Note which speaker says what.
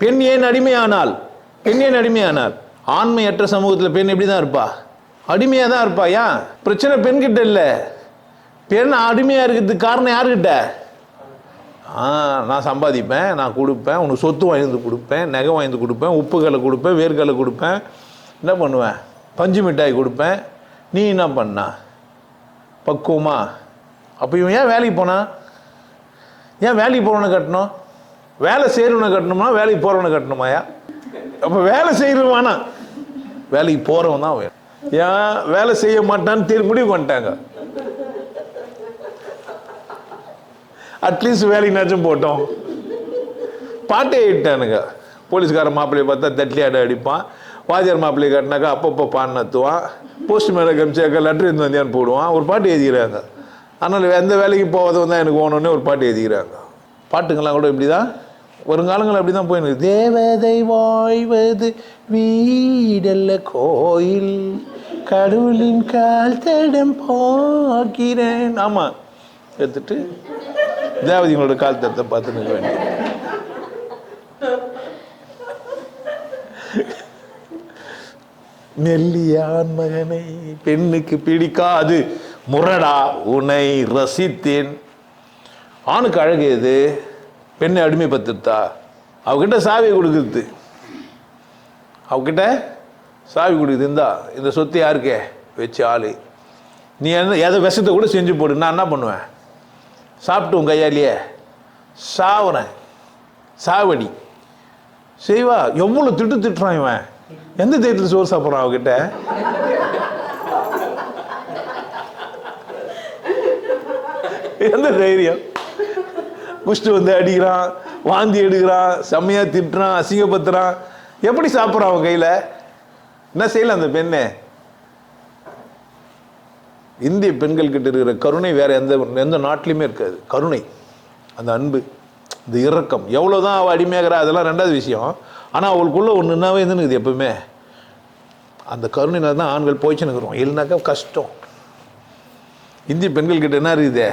Speaker 1: பெண் ஏன் அடிமையானால்? பெண் ஏன் அடிமையானால்? ஆண்மையற்ற சமூகத்தில் பெண் எப்படி தான் இருப்பா? அடிமையாக தான் இருப்பா. ஏன்? பிரச்சனை பெண்கிட்ட இல்லை. பெண் அடிமையாக இருக்கிறதுக்கு காரணம் யாருக்கிட்ட ஆ நான் சம்பாதிப்பேன் நான் கொடுப்பேன் உனக்கு சொத்து வாங்கி கொடுப்பேன் நகை வாங்கி கொடுப்பேன் உப்புகளை கொடுப்பேன் வேர்களை கொடுப்பேன். என்ன பண்ணுவேன்? பஞ்சு மிட்டாய் கொடுப்பேன். நீ என்ன பண்ணா? பக்குவமா? அப்போ இவன் ஏன் வேலைக்கு போனான் ஏன் வேலைக்கு போகணும்னு கட்டணும்? வேலை செய்கிறவனை கட்டணுமா வேலைக்கு போகிறவனை கட்டணுமாயா அப்போ வேலை செய்கிறவானா வேலைக்கு போகிறவன் தான் வேணும். ஏன்? வேலை செய்ய மாட்டான்னு தீர் முடிவு பண்ணிட்டாங்க. அட்லீஸ்ட் வேலைக்குனாச்சும் போட்டோம். பாட்டே இட்டானுங்க போலீஸ்கார மாப்பிள்ளையை பார்த்தா தட்லி ஆட அடிப்பான். வாத்தியார் மாப்பிள்ளையை கட்டினாக்கா அப்பப்போ பான் நத்துவான். போஸ்ட் மேலே கமிச்சாக்கா லெட்டர் இருந்து வந்தியான்னு போடுவான். ஒரு பாட்டு எழுதிக்கிறாங்க. அதனால் எந்த வேலைக்கு போவதும் தான் எனக்கு ஓணுன்னு ஒரு பாட்டு எழுதிக்கிறாங்க. பாட்டுங்கெல்லாம் கூட இப்படி தான் வருங்காலங்கள் அப்படி தான் போயிருக்கு தேவதை வாழ்வது வீடல்ல கோயில் கடவுளின் கால் தடம் பார்க்கிறேன். ஆமாம் எடுத்துட்டு தேவதைங்களோட கால் தடத்தை பார்த்து நிற்க வேண்டியது. நெல்லியான் மகனை பெண்ணுக்கு பிடிக்காது முரடா உனை ரசித்தேன். ஆணுக்கு அழகு எது? பெண்ணை அடிமைப்படுத்தா அவகிட்ட சாவி கொடுக்குறது அவகிட்ட சாவி கொடுக்குது. இந்தா இந்த சொத்து யாருக்கே? வச்சு ஆளு. நீ என்ன எதை விஷத்தை கூட செஞ்சு போடு. நான் என்ன பண்ணுவேன்? சாப்பிட்டு உன் கையாலேயே. சாவுறேன். சாவடி. செய்வா. எவ்வளோ திட்டு திட்டுறான் இவன்? எந்த தேட்டத்தில் சோறு சாப்பிட்றான் அவகிட்ட? எந்த தைரியம்? குஷ்டு வந்து அடிக்கிறான் வாந்தி எடுக்கிறான் செம்மையா திட்டுறான் அசிங்கப்படுத்துறான். எப்படி சாப்பிட்றான் அவன் கையில்? என்ன செய்யலாம் அந்த பெண்ணே? இந்திய பெண்கள் கிட்ட இருக்கிற கருணை வேற எந்த எந்த நாட்டிலையுமே இருக்காது. கருணை அந்த அன்பு இந்த இரக்கம். எவ்வளோதான் அவள் அடிமையாகிறா அதெல்லாம் ரெண்டாவது விஷயம். ஆனால் அவளுக்குள்ளே ஒன்று என்னவே இருந்துன்னு எப்பவுமே. அந்த கருணையினால தான் ஆண்கள் போய்ச்சுன்னு இருக்கிறோம். இல்லைனாக்கா கஷ்டம். இந்திய பெண்கள் கிட்ட என்ன இருக்குது?